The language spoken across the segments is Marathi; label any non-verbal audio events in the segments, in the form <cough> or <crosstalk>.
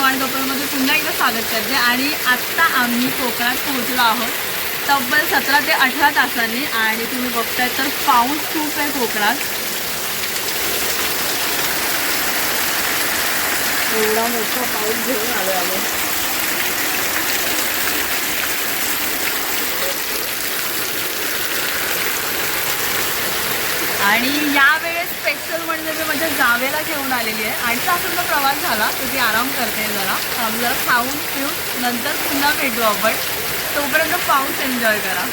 चव्हाण कपलमध्ये पुन्हा एकदा स्वागत करते. आणि आत्ता आम्ही कोकणात पोहोचलो आहोत. तब्बल सतरा ते अठरा तासांनी आणि तुम्ही बघताय तर पाऊस खूप आहे कोकणात. एवढा मोठा पाऊस घेऊन आलो आलो आणि यावेळी स्पेशल म्हणजे मी माझ्या जावेला घेऊन आलेली आहे. आणि तासांचा प्रवास झाला. तर ती आराम करते जरा. आम्ही जरा खाऊन पिऊन नंतर पुन्हा भेटू आपण. तोपर्यंत पाऊस एन्जॉय करा.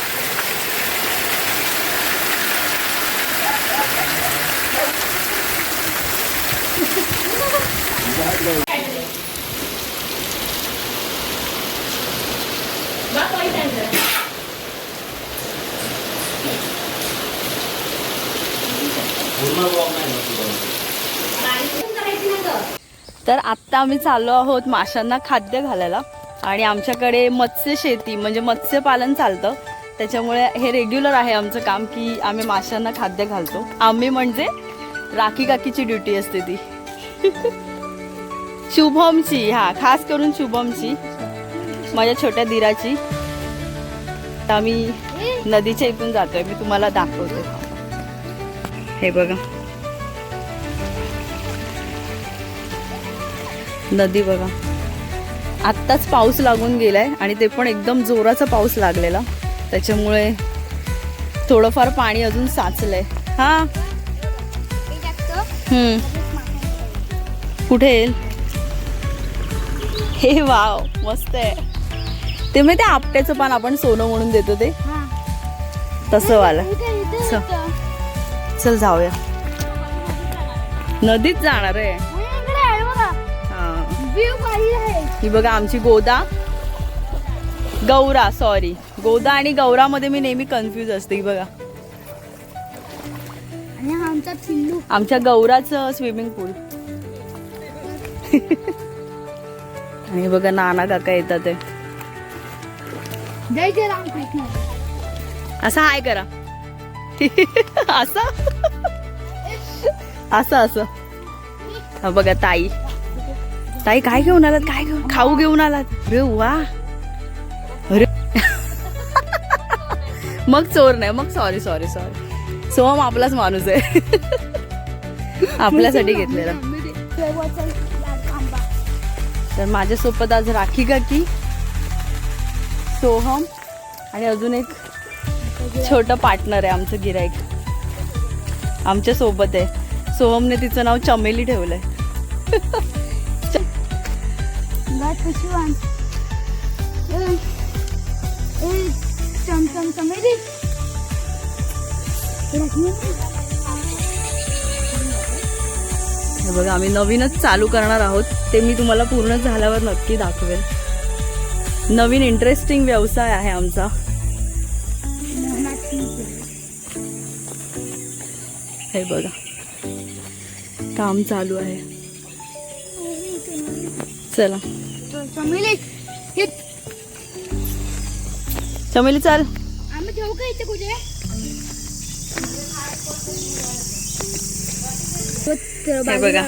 तर आत्ता आम्ही चाललो आहोत माशांना खाद्य घालायला. आणि आमच्याकडे मत्स्य शेती म्हणजे मत्स्यपालन चालतं. त्याच्यामुळे हे रेग्युलर आहे आमचं काम की आम्ही माशांना खाद्य घालतो. आम्ही म्हणजे राखी काकीची ड्युटी असते ती. <laughs> शुभमची हा खास करून शुभमची माझ्या छोट्या दिराची. तर आम्ही नदीच्या इथून जातोय मी तुम्हाला दाखवते. हे बघा. नदी बघा. आत्ताच पाऊस लागून गेलाय आणि ते पण एकदम जोराचा पाऊस लागलेला. त्याच्यामुळे थोडंफार पाणी अजून साचलंय. हा? हम्म. कुठे येईल? हे वाव मस्त आहे. ते माहिती आपट्याचं पान आपण सोनं म्हणून देतो ते? तसं वाला. चल जाऊया. नदीत जाणार आहे. हा. ही बघा आमची गोदा. गौरा सॉरी गोदा आणि गौरामध्ये मी नेहमी कन्फ्यूज असते ही बघा. हा आमच्या गौराचं स्विमिंग पूल आणि बघा नाना काका येतात असं हाय करा. <laughs> असं? असं असं. हा बघा ताई. ताई काय घेऊन आलात? काय घेऊन? खाऊ घेऊन आलात? रे वा. अरे. <laughs> मग चोर नाही मग सॉरी सॉरी सॉरी सोहम आपलाच माणूस आहे. <laughs> आपल्यासाठी घेतलेला. तर माझ्यासोबत आज राखी काकी सोहम आणि अजून एक छोटं पार्टनर आहे आमचं गिराईक. आमच्यासोबत आहे. सोहमने तिचं नाव चमेली ठेवलंय. बघा आम्ही नवीनच चालू करणार आहोत. ते मी तुम्हाला पूर्ण झाल्यावर नक्की दाखवेल. नवीन इंटरेस्टिंग व्यवसाय आहे आमचा. हे बघा. काम चालू आहे. चला. चमेली चमेली चाल. आम्ही ठेवू का इथे कुठे? हे बघा.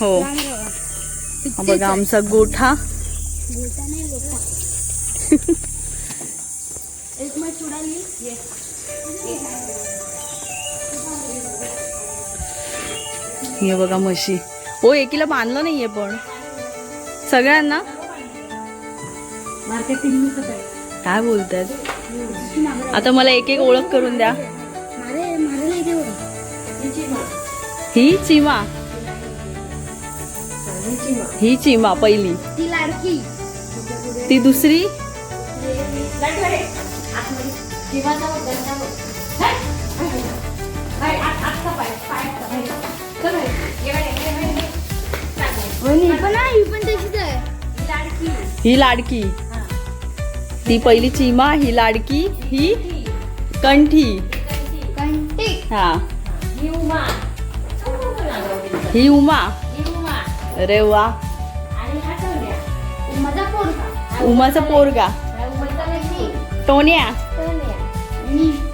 हो. बघा आमचा गोठा. <laughs> एक मिनिट चुडाली हे बघा म्हशी. हो एकीला बांधलं नाहीये पण. सगळ्यांना? काय बोलतात आता मला एक एक ओळख करून द्या. ही चिमा. ही चिमा पहिली. ती दुसरी? ही लाडकी. ती पहिली चिमा ही लाडकी ही कंठी. हा. ही उमा. अरे वा. उमाचा पोरगा. टोन्या.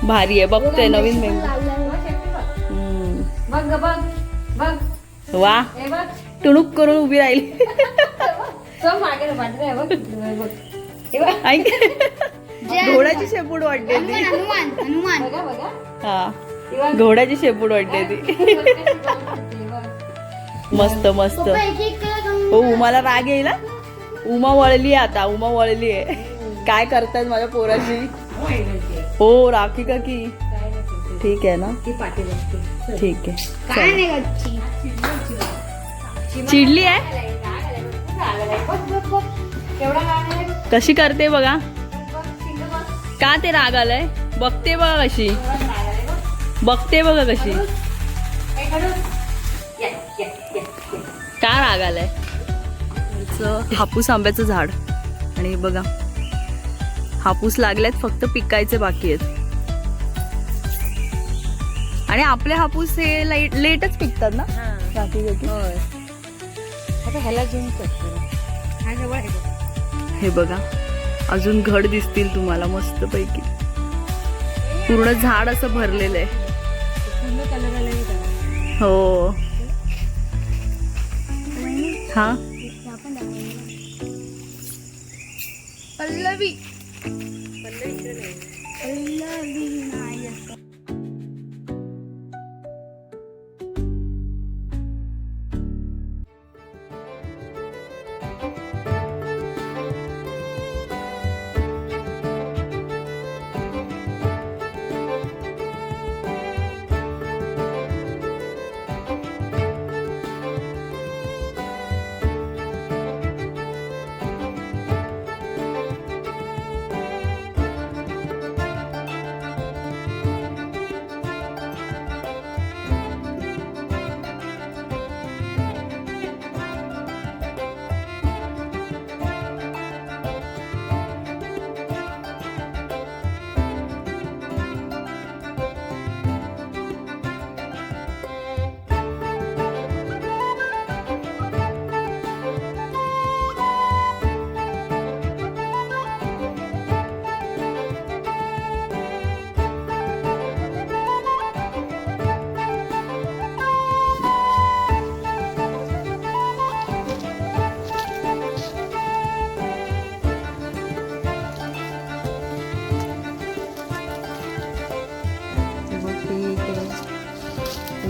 भारी आहे बघतोय नवीन मेंबर वा. हे बघ. टुणूक करून उभी राहिली. हे घोड्याची शेपूट वाटते ती. हनुमान हनुमान बघा बघा. हा. घोड्याची शेपूट वाटते ती. मस्त मस्त. हो उमाला राग येईल हा? उमा वळली आता उमा वळली आहे. काय करतायत माझ्या पोराची हो राखी का की ठीक आहे ना ठीक आहे चिडली आहे? कशी करते बघा. का ते राग आलाय? बघते बघा कशी. बघते बघा कशी. खडूस. ये, ये, ये, ये. का राग आलाय? हापूस आंब्याचं झाड. आणि बघा. हापूस लागल्यात फक्त पिकायचे बाकी आहेत. आणि आपले हापूस हे लाइट लेटच पिकतात ना? बाकी बाकी आता ह्याला घेऊन करतो हा बघ. हे अजून घड दिसतील तुम्हाला मस्त पैकी पूर्ण झाड असं भरलेलं आहे. हो. हा? पल्लवी. पल्लवी नायक हे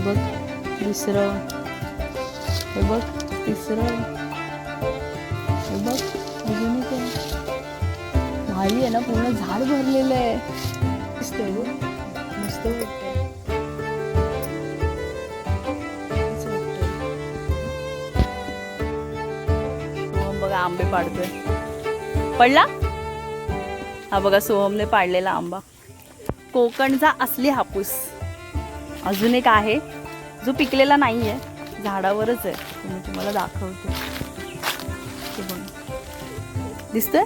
बघ. दुसरं हे बघ तिसरं. हे बघ अजून एक भारी आहे ना पूर्ण झाड भरलेलं आहे. मस्त बघ. मस्त वाटतं बघा आंबे पाडतोय. पडला? हा बघा सोहमने पाडलेला आंबा. कोकणचा असली हापूस. अजून एक आहे जो पिकलेला नाही आहे झाडावरच आहे. तुम्ही मी तुम्हाला दाखवते. हे दिसतंय?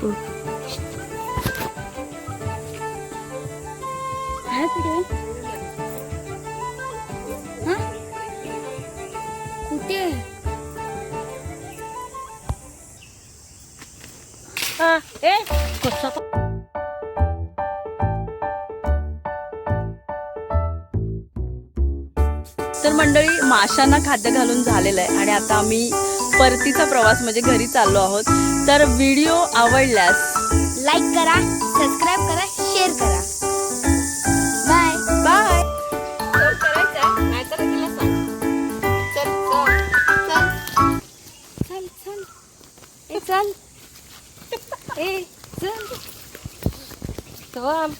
कुठे? हा? तर मंडळी माशांना खाद्य घालून झालेलं आहे आणि आता आम्ही परतीचा प्रवास म्हणजे घरी चाललो आहोत. तर व्हिडिओ आवडल्यास लाईक करा सबस्क्राईब करा शेअर करा. बाय. बाय. चल चल चल